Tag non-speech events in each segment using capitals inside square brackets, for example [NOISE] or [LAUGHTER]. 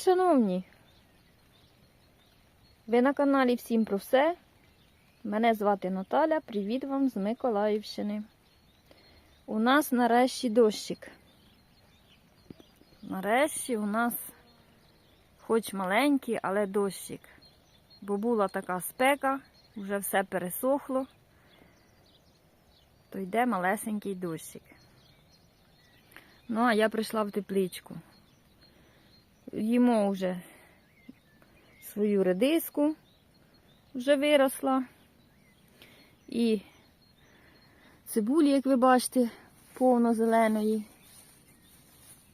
шановні! Ви на каналі Всім про все. Мене звати Наталя. Привіт вам з Миколаївщини. У нас нарешті дощик. Нарешті у нас хоч маленький, але дощик. Бо була така спека, вже все пересохло, то йде малесенький дощик. Ну, а я прийшла в тепличку. Їмо вже свою редиску, вже виросла. І цибулі, як ви бачите, повно зеленої.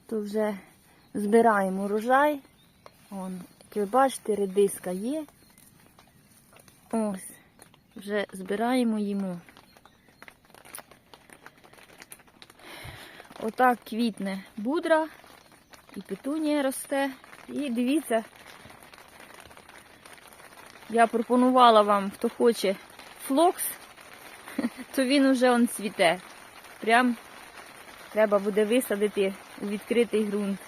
То вже збираємо урожай. Вон, як ви бачите, редиска є. Ось, вже збираємо їмо. Отак квітне будра, і петунія росте. І дивіться, я пропонувала вам, хто хоче флокс, [LAUGHS] то він уже он цвіте. Прям треба буде висадити у відкритий ґрунт.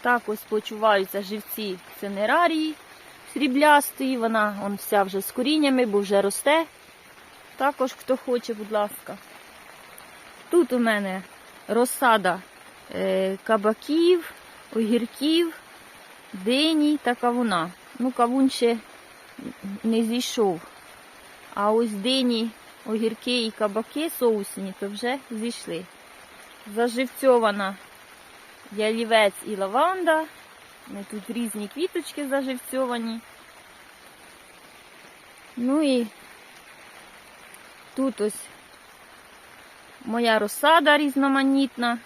Так ось почуваються живці цинерарії сріблястої. Вона он вся вже з коріннями, бо вже росте. Також хто хоче, будь ласка. Тут у мене розсада е, кабаків, огірків, дині та кавуна. Ну, кавун ще не зійшов. А ось дині, огірки і кабаки соусні, то вже зійшли. Заживцьована ялівець і лаванда. Тут різні квіточки заживцьовані. Ну і тут ось моя розсада різноманітна,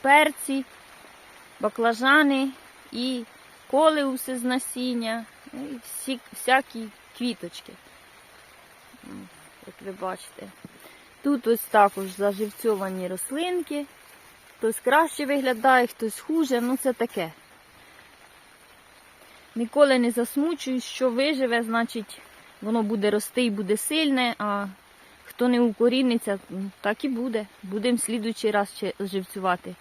перці, баклажани і колеуси з насіння, ну, і всі, всякі квіточки. Як ви бачите. Тут ось також заживцьовані рослинки. Хтось краще виглядає, хтось хуже, ну це таке. Ніколи не засмучуюсь, що виживе, значить воно буде рости і буде сильне, а хто не укоріниться, так і буде. Будемо слідуючий раз ще живцювати.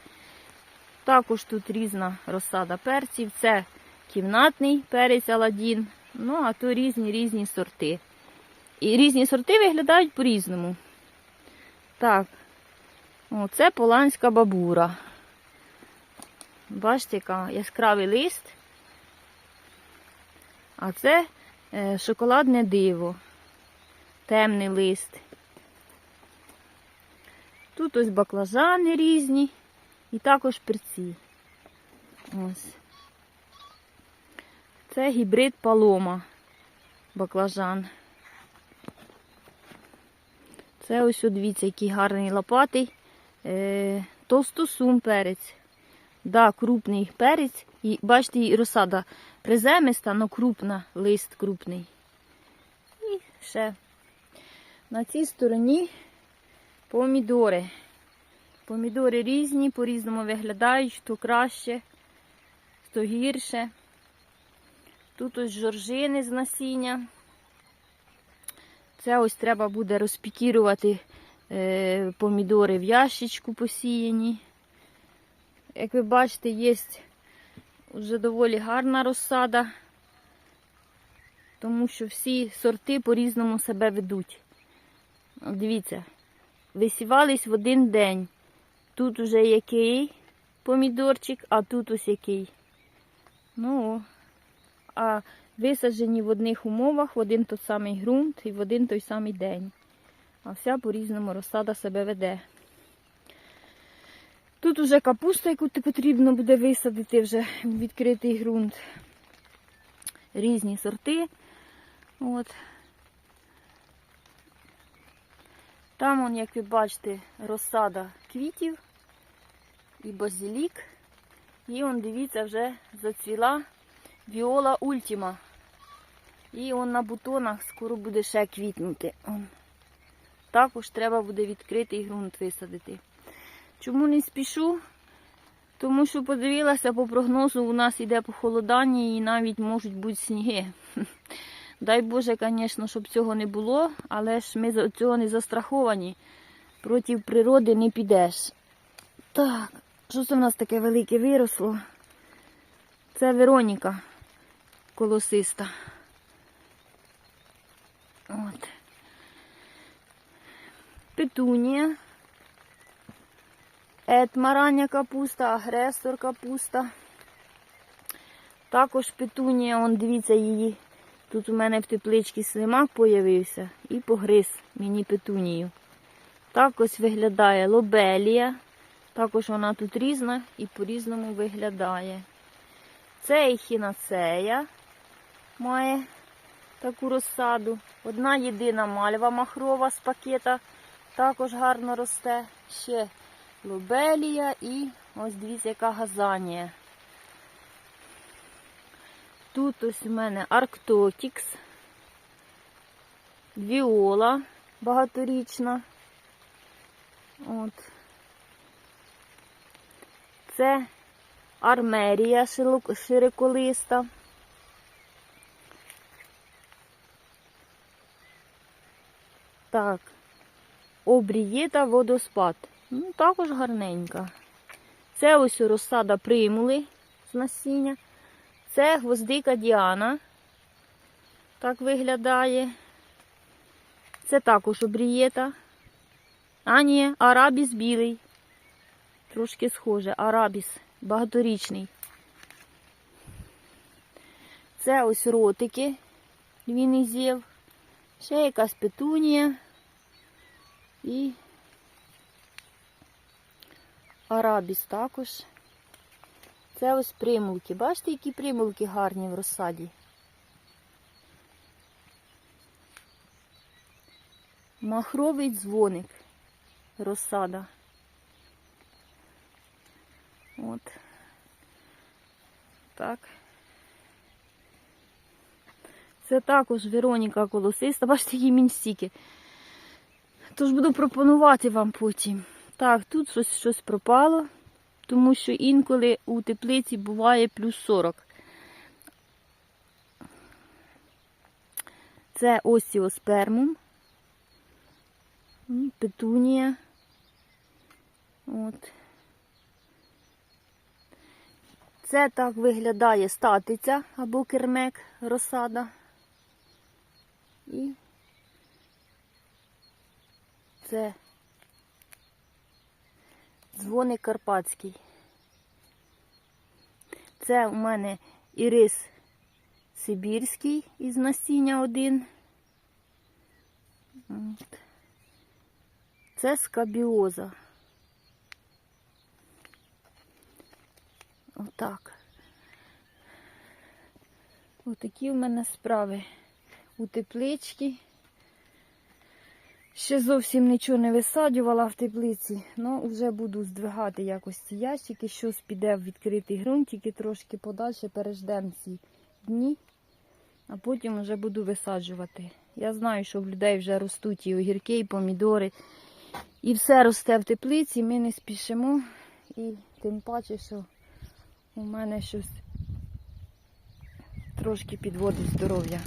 Також тут різна розсада перців. Це кімнатний перець Аладдін, ну а то різні різні сорти. І різні сорти виглядають по-різному. Так, о, це поланська бабура. Бачите, яка яскравий лист. А це е, шоколадне диво, темний лист. Тут ось баклажани різні і також перці. Ось. Це гібрид палома баклажан. Це ось, дивіться, який гарний лопатий. Е, Товстосум перець. Да, крупний перець. І бачите, і розсада приземиста, але крупна, лист крупний. І ще на цій стороні помідори. Помідори різні, по-різному виглядають, то краще, то гірше. Тут ось жоржини з насіння. Це ось треба буде розпікірувати е, помідори в ящичку посіяні. Як ви бачите, є вже доволі гарна розсада, тому що всі сорти по-різному себе ведуть. Дивіться, висівались в один день. Тут уже який помідорчик, а тут ось який. Ну, а висаджені в одних умовах, в один той самий ґрунт і в один той самий день. А вся по-різному розсада себе веде. Тут уже капуста, яку потрібно буде висадити вже в відкритий ґрунт. Різні сорти. От. Там, он, як ви бачите, розсада квітів і базилік. І он, дивіться, вже зацвіла віола ультіма. І он на бутонах скоро буде ще квітнути. Он. Також треба буде відкритий ґрунт висадити. Чому не спішу? Тому що подивилася по прогнозу, у нас йде похолодання і навіть можуть бути сніги. [LAUGHS] Дай Боже, звісно, щоб цього не було, але ж ми цього не застраховані. Проти природи не підеш. Так, Що це в нас таке велике виросло? Це Вероніка колосиста. От. Петунія. Етмарання капуста, агресор капуста. Також петунія, он дивіться її. Тут у мене в тепличці слимак появився і погриз мені петунію. Так ось виглядає лобелія. Також вона тут різна і по-різному виглядає. Це ехінацея має таку розсаду. Одна єдина мальва махрова з пакета також гарно росте. Ще лобелія і ось дивіться, яка газанія. Тут ось у мене Арктотікс, Віола багаторічна. От. Це армерія широколиста. Так, обрієта водоспад. Ну, також гарненька. Це ось розсада примули з насіння. Це гвоздика Діана. Так виглядає. Це також обрієта. А ні, арабіс білий. Трошки схоже. Арабіс багаторічний. Це ось ротики. Він і з'їв. Ще якась петунія. І арабіс також. Це ось примулки. Бачите, які примулки гарні в розсаді. Махровий дзвоник. Розсада. От. Так. Це також Вероніка колосиста. Бачите, які мінстіки. Тож буду пропонувати вам потім. Так, тут щось, щось пропало, тому що інколи у теплиці буває плюс 40. Це осіоспермум. Петунія. От. Це так виглядає статиця або кермек розсада. І це дзвоник карпатський. Це у мене ірис сибірський із насіння один. Це скабіоза. Отак. Отакі в мене справи у тепличці. Ще зовсім нічого не висаджувала в теплиці, але вже буду здвигати якось ці ящики, щось піде в відкритий ґрунт, тільки трошки подальше переждемо ці дні, а потім вже буду висаджувати. Я знаю, що в людей вже ростуть і огірки, і помідори, і все росте в теплиці, ми не спішимо. І тим паче, що у мене щось трошки підводить здоров'я.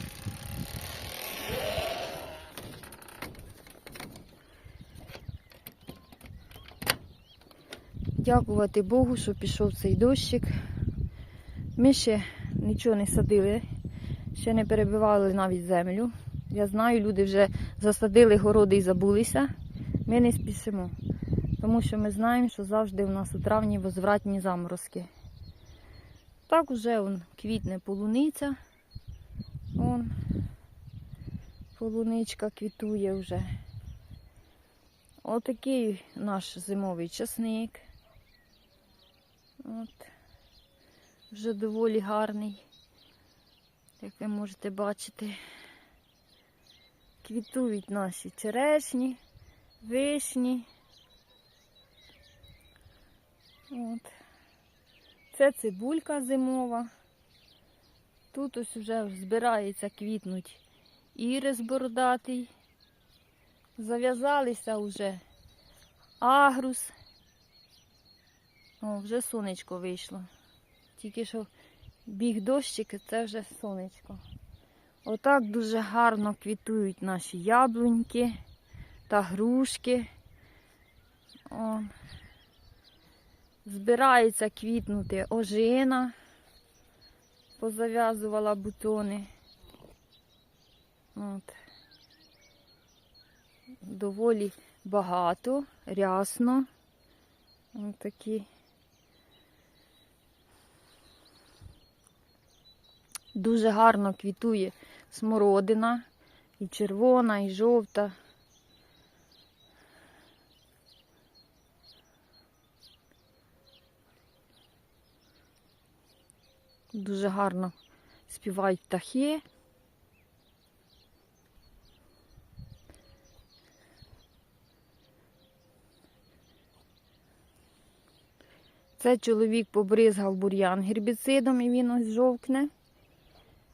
Дякувати Богу, що пішов цей дощик. Ми ще нічого не садили, ще не перебивали навіть землю. Я знаю, люди вже засадили городи і забулися. Ми не спішимо, тому що ми знаємо, що завжди у нас у травні возвратні заморозки. Так уже он, квітне полуниця. Вон, полуничка квітує вже. Отакий наш зимовий часник. От. Вже доволі гарний, як ви можете бачити. Квітують наші черешні, вишні. От. Це цибулька зимова. Тут ось вже збирається квітнуть ірис бородатий. Зав'язалися вже агрус. О, вже сонечко вийшло. Тільки що біг дощик, це вже сонечко. Отак дуже гарно квітують наші яблуньки та грушки. О. Збирається квітнути ожина, позав'язувала бутони. От. Доволі багато, рясно. Ось такі. Дуже гарно квітує смородина, і червона, і жовта. Дуже гарно співають птахи. Це чоловік побризгав бур'ян гербіцидом і він ось жовкне.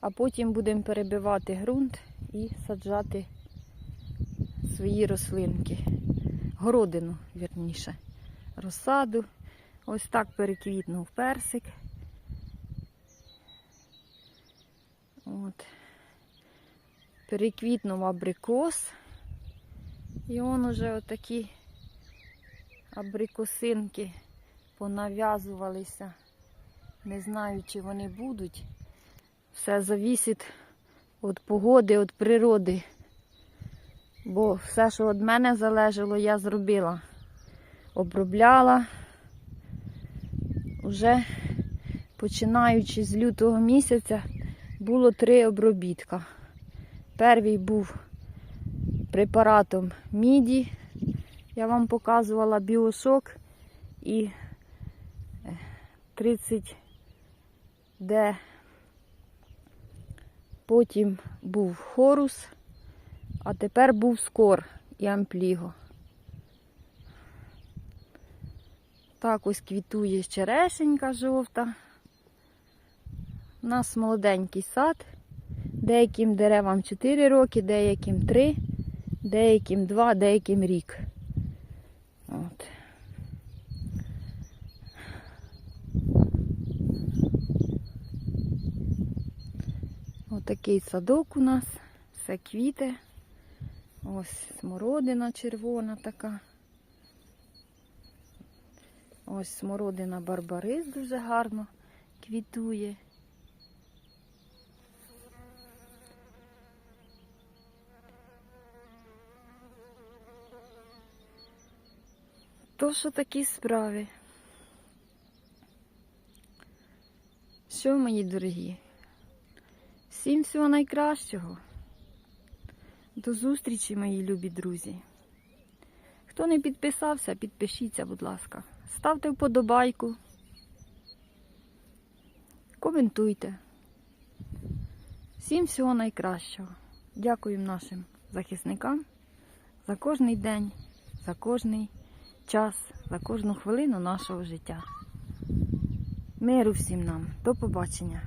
А потім будемо перебивати ґрунт і саджати свої рослинки. Городину, вірніше. Розсаду. Ось так переквітнув персик. От. Переквітнув абрикос. І он уже отакі абрикосинки понав'язувалися. Не знаю, чи вони будуть. Все завісить від погоди, від природи. Бо все, що від мене залежало, я зробила. Обробляла. Уже починаючи з лютого місяця було три обробітка. Перший був препаратом міді. Я вам показувала біошок і 30 Д. Потім був хорус, а тепер був скор і ампліго. Так ось квітує черешенька жовта. У нас молоденький сад. Деяким деревам 4 роки, деяким 3, деяким 2, деяким рік. От. Отакий садок у нас, все квіти. Ось смородина червона така. Ось смородина барбарис дуже гарно квітує. То що такі справи. Що, мої дорогі? Всім всього найкращого. До зустрічі, мої любі друзі. Хто не підписався, підпишіться, будь ласка. Ставте вподобайку. Коментуйте. Всім всього найкращого. Дякуємо нашим захисникам за кожний день, за кожний час, за кожну хвилину нашого життя. Миру всім нам. До побачення.